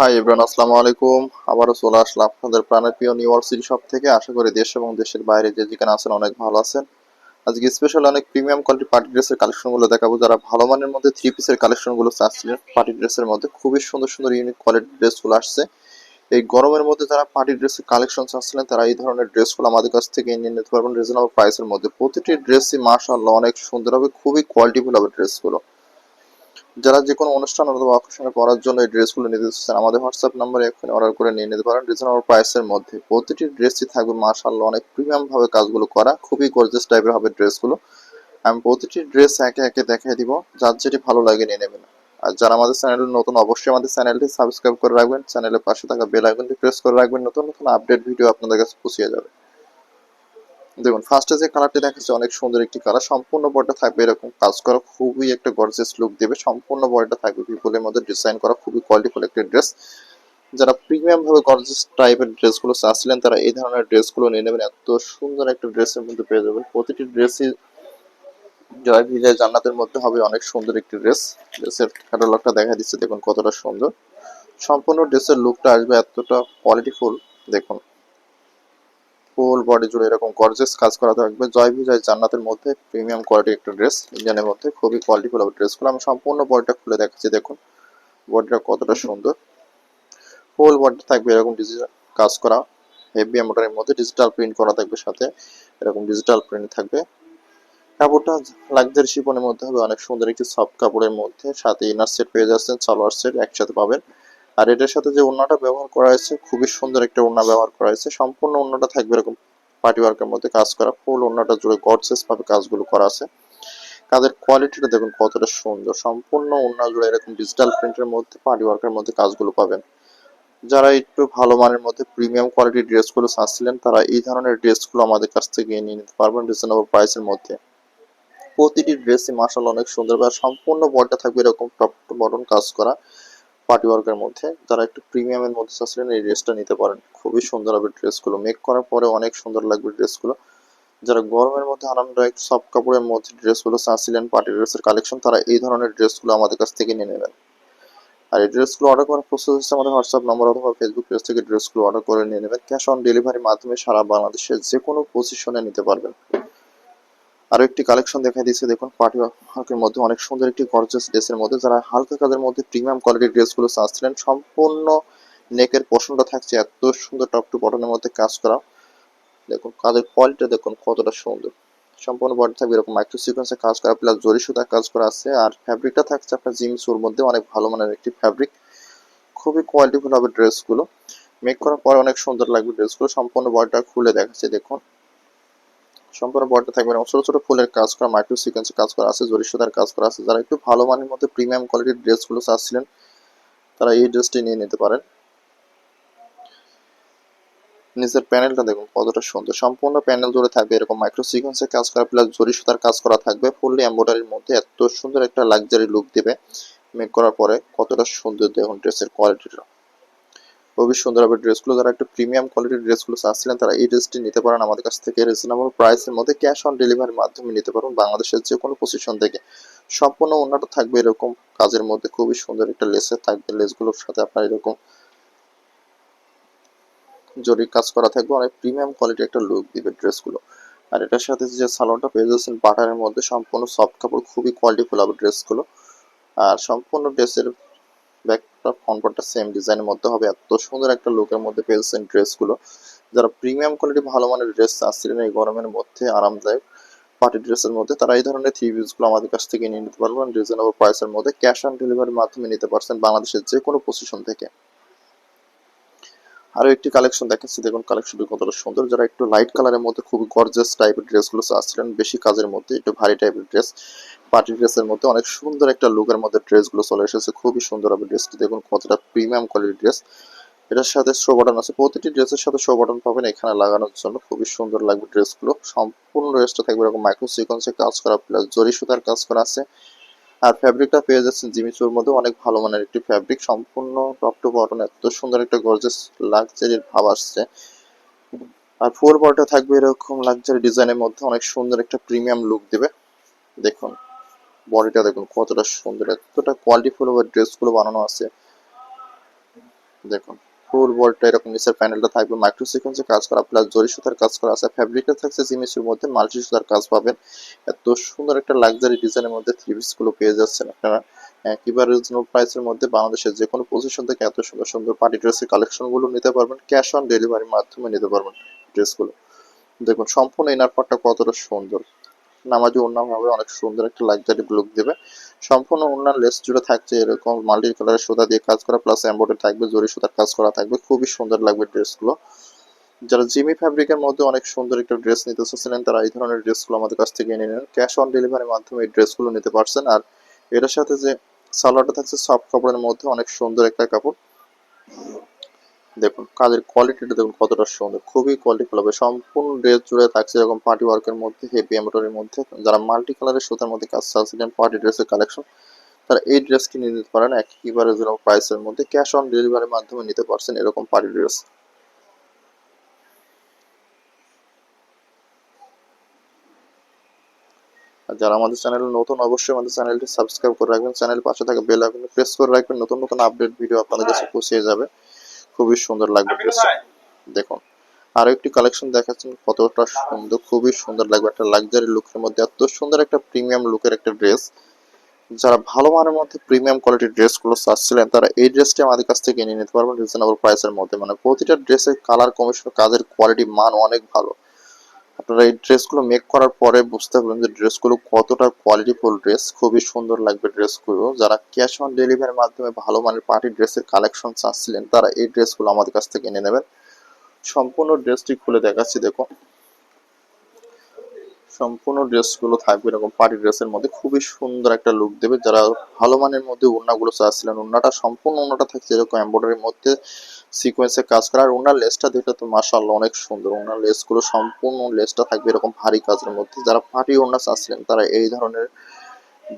High everyone আসসালামু আলাইকুম। আবারও চলে আসলাম আপনাদের প্রাণের প্রিয় নিউ ইয়র্ক সিটি শপ থেকে। আশা করি দেশ এবং দেশের বাইরে যে যেখানে আছেন অনেক ভালো আছেন। আজকে স্পেশাল অনেক প্রিমিয়াম কোয়ালিটি পার্টি ড্রেসের কালেকশনগুলো দেখাবো। যারা ভালো মানের মধ্যে থ্রি পিসের কালেকশনগুলো চাচ্ছিলেন পার্টি ড্রেসের মধ্যে, খুবই সুন্দর সুন্দর ইউনিক কোয়ালিটির ড্রেসগুলো আসছে। এই গরমের মধ্যে যারা পার্টি ড্রেসের কালেকশন চাচ্ছিলেন, তারা এই ধরনের ড্রেসগুলো আমাদের কাছ থেকে নিয়ে নিতে পারবেন। রিজনেবল প্রাইসের মধ্যে। প্রতিটি ড্রেসই মাশাআল্লাহ অনেক সুন্দর হবে খুবই কোয়ালিটিফুল হবে ড্রেসগুলো যারা যে কোনো অনুষ্ঠান অথবা অকেশনে পরার জন্য এই ড্রেসগুলো নিতে চাচ্ছেন, আমাদের হোয়াটসঅ্যাপ নাম্বারে এখানে অর্ডার করে নিয়ে নিতে পারেন। রিজনেবল প্রাইসের মধ্যে প্রতিটি ড্রেসই থাকবে, মাশাআল্লাহ, অনেক প্রিমিয়াম ভাবে কাজগুলো করা, খুবই গর্জিয়াস টাইপের হবে ড্রেসগুলো। আমি প্রতিটি ড্রেস একে একে দেখাই দিব, যার যেটি ভালো লাগে নিয়ে নেবেন। আর যারা আমাদের চ্যানেল নতুন, অবশ্যই আমাদের চ্যানেলটি সাবস্ক্রাইব করে রাখবেন। চ্যানেলের পাশে থাকা বেল আইকনটি প্রেস করে রাখবেন। নতুন নতুন আপডেট ভিডিও আপনাদের কাছে পৌঁছে যাবে। দেখুন ফার্স্টে যে কালারটি দেখাচ্ছে, অনেক সুন্দর একটি কালার সম্পূর্ণ বডিটা থাকবে এরকম কাজ করা, খুবই একটা গর্জিয়াস লুক দেবে। সম্পূর্ণ বডিটা থাকবে পিপলের মধ্যে ডিজাইন করা, খুবই কোয়ালিটিফুল একটি ড্রেস যারা প্রিমিয়াম ভাবে গর্জিয়াস টাইপের ড্রেসগুলো চাচ্ছিলেন, তারা এই ধরনের ড্রেসগুলো নিয়ে নেবেন। এত সুন্দর একটা ড্রেসের মধ্যে পেয়ে যাবেন। প্রতিটি ড্রেসই জয় বিজয় জান্নাতের মধ্যে হবে। অনেক সুন্দর একটি ড্রেস ড্রেসের ক্যাটালগটা দেখা দিচ্ছে। দেখুন কতটা সুন্দর। সম্পূর্ণ ড্রেসের লুকটা আসবে এতটা কোয়ালিটিফুল দেখুন। ফুল বডি জুড়ে এরকম গর্জেস কাজ করা থাকবে। জয় বিজয় জান্নাতের মধ্যে প্রিমিয়াম কোয়ালিটি একটা ড্রেস ইন্ডিয়ানের মধ্যে খুবই কোয়ালিটিফুল ড্রেসগুলো আমি সম্পূর্ণ বডিটা খুলে দেখাচ্ছি, দেখুন। বডিটা কতটা সুন্দর। ফুল বডি থাকবে এরকম ডিজিটাল কাজ করা। হেভি মোটরের মধ্যে ডিজিটাল প্রিন্ট করা থাকবে সাথে। এরকম ডিজিটাল প্রিন্ট থাকবে। কাপড়টা লাক্সারি শিপনের মধ্যে হবে। অনেক সুন্দর একটি সফট কাপড়ের মধ্যে। সাথে ইনার সেট পেয়ে যাচ্ছেন, সালোয়ার সেট একসাথে পাবেন। আর এটার সাথে যে ওড়নাটা ব্যবহার করা হয়েছে, খুবই সুন্দর একটা ওড়না ব্যবহার করা হয়েছে। সম্পূর্ণ ওড়নাটা থাকবে এরকম পার্টি ওয়ার্কের মধ্যে কাজ করা ফুল ওড়নাটা জুড়ে গডসেস ভাবে কাজগুলো করা আছে। কাজের কোয়ালিটিটা দেখুন কতটা সুন্দর। সম্পূর্ণ ওড়না জুড়ে এরকম ডিজিটাল প্রিন্টের মধ্যে পার্টি ওয়ার্কের মধ্যে কাজগুলো পাবেন। যারা একটু ভালো মানের মধ্যে প্রিমিয়াম কোয়ালিটির ড্রেসগুলো চাচ্ছিলেন, তারা এই ধরনের ড্রেসগুলো আমাদের কাছ থেকে নিয়ে নিতে পারবেন রিজনেবল প্রাইসের মধ্যে। প্রতিটি ড্রেসই মার্শাল অনেক সুন্দর সম্পূর্ণ বলটা থাকবে এরকম টপ টু বটন কাজ করা। পার্টি ওয়ার্কের মধ্যে, যারা একটু প্রিমিয়ামের মধ্যে চাচ্ছিলেন এই ড্রেসটা নিতে পারেন। খুবই সুন্দর হবে ড্রেসগুলো মেক করার পরে অনেক সুন্দর লাগবে ড্রেসগুলো যারা গরমের মধ্যে আরামদায়ক সব কাপড়ের মধ্যে ড্রেসগুলো চাচ্ছিলেন পার্টি ড্রেসের কালেকশন তারা এই ধরনের ড্রেসগুলো আমাদের কাছ থেকে নিয়ে নেবেন। আর এই ড্রেসগুলো অর্ডার করার প্রসেস হচ্ছে আমাদের হোয়াটসঅ্যাপ নম্বর অথবা ফেসবুক পেজ থেকে ড্রেসগুলো অর্ডার করে নিয়ে নেবেন। ক্যাশ অন ডেলিভারির মাধ্যমে সারা বাংলাদেশের যে কোনো পজিশনে নিতে পারবেন। আরও একটি কালেকশন দেখা দিচ্ছে দেখুন, পার্টি ওয়ার্কের মধ্যে অনেক সুন্দর একটি গর্জাস ড্রেসের মধ্যে। যারা হালকা কাজের মধ্যে প্রিমিয়াম কোয়ালিটির ড্রেসগুলো চাচ্ছিলেন, সম্পূর্ণ নেকের পোষণটা থাকছে এত সুন্দর টপ টু বটনের মধ্যে কাজ করা। দেখুন, কাজের কোয়ালিটি দেখুন কতটা সুন্দর। সম্পূর্ণ বডি থাকবে এরকম মাইক্রো সিকোয়েন্সে কাজ করা প্লাস জরি সুতা কাজ করা আছে। আর ফ্যাব্রিকটা থাকছে আপনার জিমসুর মধ্যে, অনেক ভালো মানের একটি ফ্যাব্রিক খুবই কোয়ালিটিফুল হবে ড্রেসগুলো মেক করার পরে অনেক সুন্দর লাগবে ড্রেসগুলো সম্পূর্ণ বডিটা খুলে দেখাচ্ছে, দেখুন। সম্পূর্ণ বডিটা থাকবে এবং ছোট ছোট ফুলের কাজ করা মাইক্রো সিকোয়েন্সে কাজ করা আছে জরি সুতার কাজ করা আছে। যারা একটু ভালো মানের মধ্যে প্রিমিয়াম কোয়ালিটির ড্রেসগুলো চাচ্ছিলেন, তারা এই ড্রেসটি নিয়ে নিতে পারেন। নিচের প্যানেলটা দেখুন, কতটা সুন্দর। সম্পূর্ণ প্যানেল জুড়ে থাকবে এরকম মাইক্রো সিকোয়েন্সে কাজ করা প্লাস জরি কাজ করা থাকবে। ফুললি এম্বয়ডারির মধ্যে এত সুন্দর একটা লাক্সারি লুক দেবে মেক করার পরে কতটা সুন্দর দেখুন ড্রেসের কোয়ালিটিটা খুবই সুন্দর হবে ড্রেসগুলো যারা একটু প্রিমিয়াম কোয়ালিটির ড্রেসগুলো চাচ্ছিলেন, তারা এই ড্রেসটি নিতে পারেন আমাদের কাছ থেকে। রিজনেবল প্রাইসের মধ্যে ক্যাশ অন ডেলিভারির মাধ্যমে নিতে পারবেন বাংলাদেশের যে কোনো পজিশন থেকে। সম্পূর্ণ অন্যটা থাকবে এরকম কাজের মধ্যে, খুবই সুন্দর একটা লেসে থাকবে লেসগুলোর সাথে আপনার এরকম জরি কাজ করা থাকবে, অনেক প্রিমিয়াম কোয়ালিটি একটা লুক দিবে ড্রেসগুলো আর এটার সাথে যে সালোনটা পেয়ে যাচ্ছেন বাটারের মধ্যে সম্পূর্ণ সফট কাপড়, খুবই কোয়ালিটিফুল হবে ড্রেসগুলো আর সম্পূর্ণ ড্রেসের ব্যাকটা ফ্রন্টটা সেম ডিজাইনের মধ্যে হবে। এত সুন্দর একটা লুকের মধ্যে পেয়েছেন ড্রেসগুলো যারা প্রিমিয়াম কোয়ালিটি ভালো মানের ড্রেস আসছিলেন এই গরমের মধ্যে, আরামদায়ক পার্টি ড্রেসের মধ্যে, তারা এই ধরনের থ্রি পিসগুলো আমাদের কাছ থেকে নিয়ে নিতে পারবেন। রিজনেবল প্রাইসের মধ্যে ক্যাশ অন ডেলিভারির মাধ্যমে নিতে পারছেন বাংলাদেশের যে কোনো পজিশন থেকে। আরও একটি কালেকশন দেখাচ্ছি। দেখুন কালেকশনটি কতটা সুন্দর। যারা একটু লাইট কালারের মধ্যে খুব গর্জাস টাইপের ড্রেসগুলো চাচ্ছিলেন, বেশি কাজের মধ্যে, একটু ভারী টাইপের ড্রেস পার্টি ড্রেসের মধ্যে অনেক সুন্দর একটা লুকের মধ্যে ড্রেসগুলো চলে এসেছে। খুবই সুন্দর হবে ড্রেসটি দেখুন, কতটা প্রিমিয়াম কোয়ালিটির ড্রেস এটার সাথে শো বাটন আছে। প্রতিটি ড্রেসের সাথে শো বাটন পাবেন এখানে লাগানোর জন্য। খুবই সুন্দর লাগবে ড্রেসগুলো সম্পূর্ণ ড্রেসটা থাকবে এরকম মাইক্রো সিকোয়েন্সে কাজ করা প্লাস জরি সুতার কাজ করা আছে। আর ফ্যাব্রিকটা পেয়ে যাচ্ছেন জিমিচুর মধ্যে। অনেক ভালো মানের একটি ফ্যাব্রিক সম্পূর্ণ টপ টু বটন এত সুন্দর একটা গর্জেস লাক্সারির ভাব আসছে। আর ফোর বডিটা থাকবে এরকম লাক্সারি ডিজাইনের মধ্যে। অনেক সুন্দর একটা প্রিমিয়াম লুক দেবে। দেখুন, বডিটা দেখুন কতটা সুন্দর। এতটা কোয়ালিটিফুল ভাবে ড্রেসগুলো বানানো আছে। দেখুন। ফুল বলটা এরকম নিচের প্যানেলটা থাকবে মাইক্রো সিকোয়েন্সে কাজ করা প্লাস জরি সুতার কাজ করা আছে ফ্যাব্রিকটা থাকছে জিমিসের মধ্যে মাল্টি সুতার কাজ পাবেন। এত সুন্দর একটা লাক্সারি ডিজাইনের মধ্যে থ্রি গুলো পেয়ে যাচ্ছেন আপনারা। একেবারে রিজনেবল প্রাইসের মধ্যে বাংলাদেশের যে কোনো পজিশন থেকে এত সুন্দর সুন্দর পার্টি ড্রেসের কালেকশনগুলো নিতে পারবেন ক্যাশ অন ডেলিভারির মাধ্যমে নিতে পারবেন ড্রেসগুলো দেখুন, সম্পূর্ণ ইনার পার্টটা কতটা সুন্দর। নামাজি ওড়না হবে, অনেক সুন্দর একটা লাক্সারি লুক দেবে। সম্পূর্ণ ওড়নার লেস জুড়ে থাকছে, এরকম মাল্টি কালারের সুতা দিয়ে কাজ করা প্লাস এম্বয়ডারি থাকবে, জরি সুতার কাজ করা থাকবে, খুবই সুন্দর লাগবে ড্রেসগুলো। যারা জিমি ফ্যাব্রিকের মধ্যে অনেক সুন্দর একটা ড্রেস নিতে চাচ্ছিলেন, তারা এই ধরনের ড্রেসগুলো আমাদের কাছ থেকে এনে নেন। ক্যাশ অন ডেলিভারির মাধ্যমে এই ড্রেসগুলো নিতে পারছেন। আর এটার সাথে যে সালোয়ারটা থাকছে সফট কাপড়ের মধ্যে অনেক সুন্দর একটা কাপড়। দেখুন, কাজের কোয়ালিটিটা দেখুন কতটা সুন্দর, খুবই কোয়ালিটি হবে সম্পূর্ণ ড্রেস জুড়ে থাকছে এরকম পার্টি ওয়ার্কের মধ্যে হেভি এমব্রয়ডারির মধ্যে। যারা মাল্টি কালারের সুতার মধ্যে কাজ চাচ্ছিলেন পার্টি ড্রেসের কালেকশন তারা এই ড্রেসটি নিয়ে নিতে পারেন একেবারে যেরকম প্রাইসের মধ্যে ক্যাশ অন ডেলিভারির মাধ্যমে নিতে পারছেন এরকম পার্টি ড্রেস যারা আমাদের চ্যানেল নতুন, অবশ্যই আমাদের চ্যানেলটি সাবস্ক্রাইব করে রাখবেন চ্যানেল পাশে থাকা বেল আইকনে প্রেস করে রাখবেন, নতুন নতুন আপডেট ভিডিও আপনাদের কাছে পৌঁছে যাবে। খুবই সুন্দর লাগবে ড্রেসটা দেখুন আরও একটি কালেকশন দেখাচ্ছেন কতটা সুন্দর খুবই সুন্দর লাগবে। একটা লাক্সারি লুকের মধ্যে এত সুন্দর একটা প্রিমিয়াম লুকের একটা ড্রেস যারা ভালো মানের মধ্যে প্রিমিয়াম কোয়ালিটির ড্রেসগুলো চাচ্ছিলেন তারা এই ড্রেসটি আমাদের কাছ থেকে নিয়ে নিতে পারবেন রিজনেবল প্রাইসের মধ্যে। মানে প্রতিটা ড্রেসের কালার কমিশন কাজের কোয়ালিটি মান অনেক ভালো। আপনারা এই ড্রেসগুলো মেক করার পরে বুঝতে পারবেন যে ড্রেসগুলো কতটা কোয়ালিটিফুল ড্রেস খুবই সুন্দর লাগবে ড্রেসগুলো। যারা ক্যাশ অন ডেলিভারির মাধ্যমে ভালো মানের পার্টি ড্রেসের কালেকশন চাচ্ছিলেন তারা এই ড্রেসগুলো আমাদের কাছ থেকে এনে নেবেন। সম্পূর্ণ ড্রেসটি খুলে দেখাচ্ছি দেখো সম্পূর্ণ ড্রেসগুলো থাকবে এরকম পার্টি ড্রেসের মধ্যে। খুবই সুন্দর একটা লুক দেবে। যারা ভালো মানের মধ্যে ওড়নাগুলো চাচ্ছিলেন, ওড়নাটা সম্পূর্ণ ওড়নাটা থাকছে এরকম এমব্রয়ডারির মধ্যে সিকোয়েন্সে কাজ করা। আর ওনার লেসটা দেখলে তো মাশাআল্লাহ অনেক সুন্দর। ওনার লেসগুলো সম্পূর্ণ লেসটা থাকবে এরকম ভারী কাজের মধ্যে। যারা পার্টি ওড়না চাচ্ছিলেন, তারা এই ধরনের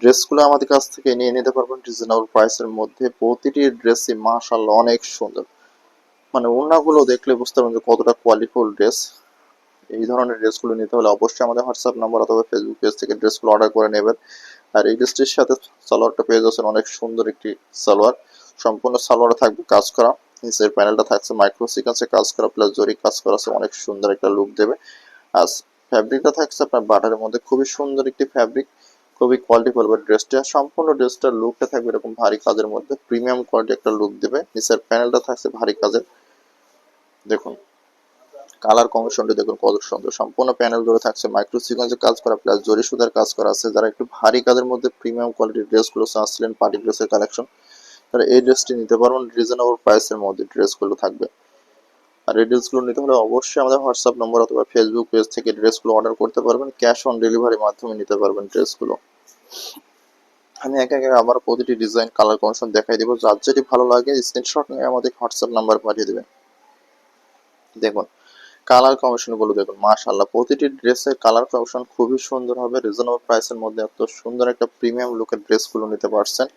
ড্রেসগুলো আমাদের কাছ থেকে নিয়ে নিতে পারবেন রিজনেবল প্রাইসের মধ্যে। প্রতিটি ড্রেসই মাশাআল্লাহ অনেক সুন্দর। মানে ওড়নাগুলো দেখলে বুঝতে পারবেন যে কতটা কোয়ালিটিফুল ড্রেস। এই ধরনের ড্রেসগুলো নিতে হলে অবশ্যই আমাদের হোয়াটসঅ্যাপ নাম্বার অথবা ফেসবুক পেজ থেকে ড্রেসগুলো অর্ডার করে নেবেন। আর এই ড্রেসটির সাথে সালোয়ারটা পেয়ে যাচ্ছেন অনেক সুন্দর একটি সালোয়ার। সম্পূর্ণ সালোয়ারে থাকবে কাজ করা, নিচের প্যানেলটা থাকছে মাইক্রো সিকোয়েন্সে কাজ করা প্লাস জরি কাজ করা আছে অনেক সুন্দর একটা লুক দেবে। আর ফ্যাব্রিকটা থাকছে আপনার বাটারের মধ্যে, খুবই সুন্দর একটি ফ্যাব্রিক খুবই কোয়ালিটি বলব ড্রেসটা। সম্পূর্ণ ড্রেসটার লুকটা থাকবে এরকম ভারী কাজের মধ্যে প্রিমিয়াম কোয়ালিটি একটা লুক দেবে। নিচের প্যানেলটা থাকছে ভারী কাজের। দেখুন কালার কমিশনটি দেখুন কত সুন্দর। সম্পূর্ণ প্যানেল ধরে থাকছে মাইক্রো সিকোয়েন্সে কাজ করা প্লাস জরি সুতার কাজ করা আছে। যারা একটু ভারী কাজের মধ্যে প্রিমিয়াম কোয়ালিটির ড্রেসগুলো চাচ্ছিলেন পার্টি ড্রেসের কালেকশন তারা এই ড্রেসটি নিতে পারবেন। রিজনেবল প্রাইসের মধ্যে ড্রেসগুলো থাকবে। আর এই ড্রেসগুলো নিতে হলে অবশ্যই আমাদের হোয়াটসঅ্যাপ নম্বর অথবা ফেসবুক পেজ থেকে ড্রেসগুলো অর্ডার করতে পারবেন। ক্যাশ অন ডেলিভারির মাধ্যমে নিতে পারবেন ড্রেসগুলো আমি একে একে আবার প্রতিটি ডিজাইন কালার কমিশন দেখাই দেবো। যার যেটি ভালো লাগে স্ক্রিনশট নিয়ে আমাদের হোয়াটসঅ্যাপ নাম্বার পাঠিয়ে দেবেন। দেখুন কালার কমিশনগুলো দেখুন মাশাল্লাহ প্রতিটি ড্রেসের কালার কমিশন খুবই সুন্দর হবে রিজনেবল প্রাইসের মধ্যে এত সুন্দর একটা প্রিমিয়াম লুকের ড্রেসগুলো নিতে পারছেন।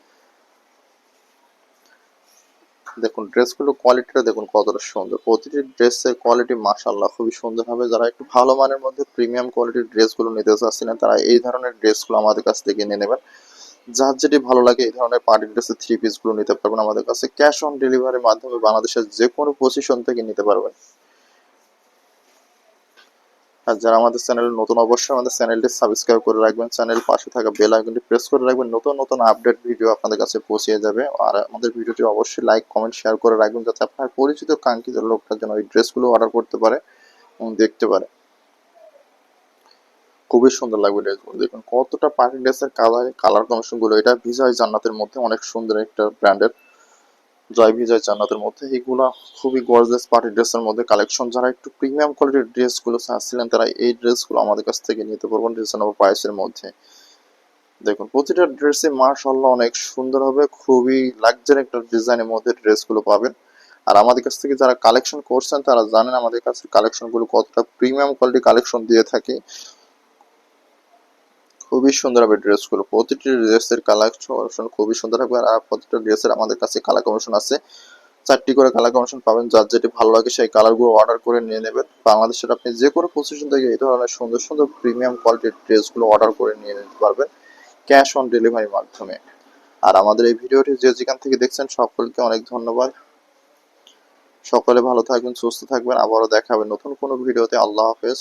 দেখুন ড্রেসগুলো কোয়ালিটিটা দেখুন কতটা সুন্দর। প্রতিটি ড্রেসের কোয়ালিটি মাশাল্লাহ খুবই সুন্দর হবে। যারা একটু ভালো মানের মধ্যে প্রিমিয়াম কোয়ালিটির ড্রেসগুলো নিতে চাচ্ছিলেন তারা এই ধরনের ড্রেসগুলো আমাদের কাছ থেকে নিয়ে নেবেন। যার যেটি ভালো লাগে, এই ধরনের পার্টি ড্রেসের থ্রি পিসগুলো নিতে পারবেন আমাদের কাছে। ক্যাশ অন ডেলিভারির মাধ্যমে বাংলাদেশের যে কোনো পজিশন থেকে নিতে পারবেন। আর যারা আমাদের চ্যানেল নতুন, অবশ্যই আমাদের চ্যানেলটি সাবস্ক্রাইব করে রাখবেন। চ্যানেল পাশে থাকা বেল আইকনটি প্রেস করে রাখবেন। নতুন নতুন আপডেট ভিডিও আপনাদের কাছে পৌঁছে যাবে। আর আমাদের ভিডিওটি অবশ্যই লাইক কমেন্ট শেয়ার করে রাখবেন যাতে আপনার পরিচিত, কাঙ্ক্ষিত লোকটার জন্য ওই ড্রেসগুলো অর্ডার করতে পারে এবং দেখতে পারে। খুবই সুন্দর লাগবে ড্রেসগুলো দেখুন কতটা পার্টি ড্রেসের কালার কালার কমিশনগুলো এটা ভিজয় জান্নাতের মধ্যে অনেক সুন্দর একটা ব্র্যান্ডের জয় বিজয় জান্নাতের মধ্যে। এইগুলা খুবই গর্জেস পার্টি ড্রেসের মধ্যে কালেকশন যারা একটু প্রিমিয়াম কোয়ালিটির ড্রেসগুলো তারা এই ড্রেসগুলো আমাদের কাছ থেকে নিতে পারবেন মধ্যে। দেখুন, প্রতিটা ড্রেসে মার্শাল্লাহ অনেক সুন্দর হবে, খুবই লাক্সারি একটা ডিজাইনের মধ্যে ড্রেসগুলো পাবেন। আর আমাদের কাছ থেকে যারা কালেকশন করছেন, তারা জানেন আমাদের কাছে কালেকশনগুলো কতটা প্রিমিয়াম কোয়ালিটি কালেকশন দিয়ে থাকি। খুবই সুন্দর হবে ড্রেসগুলো। প্রতিটি ড্রেসের কালেকশন খুবই সুন্দর হবে আর প্রতিটা ড্রেসের আমাদের কাছে কালার কমিশন আছে। চারটি করে কালার কমিশন পাবেন, যার যেটি ভালো লাগে সেই কালারগুলো অর্ডার করে নিয়ে নেবেন। বাংলাদেশের আপনি যে কোনো পজিশন থেকে এই ধরনের সুন্দর সুন্দর প্রিমিয়াম কোয়ালিটির ড্রেসগুলো অর্ডার করে নিয়ে নিতে পারবেন ক্যাশ অন ডেলিভারির মাধ্যমে। আর আমাদের এই ভিডিওটি যে যেখান থেকে দেখছেন সকলকে অনেক ধন্যবাদ। সকলে ভালো থাকবেন, সুস্থ থাকবেন। আবারও দেখা হবে নতুন কোনো ভিডিওতে। আল্লাহ হাফেজ।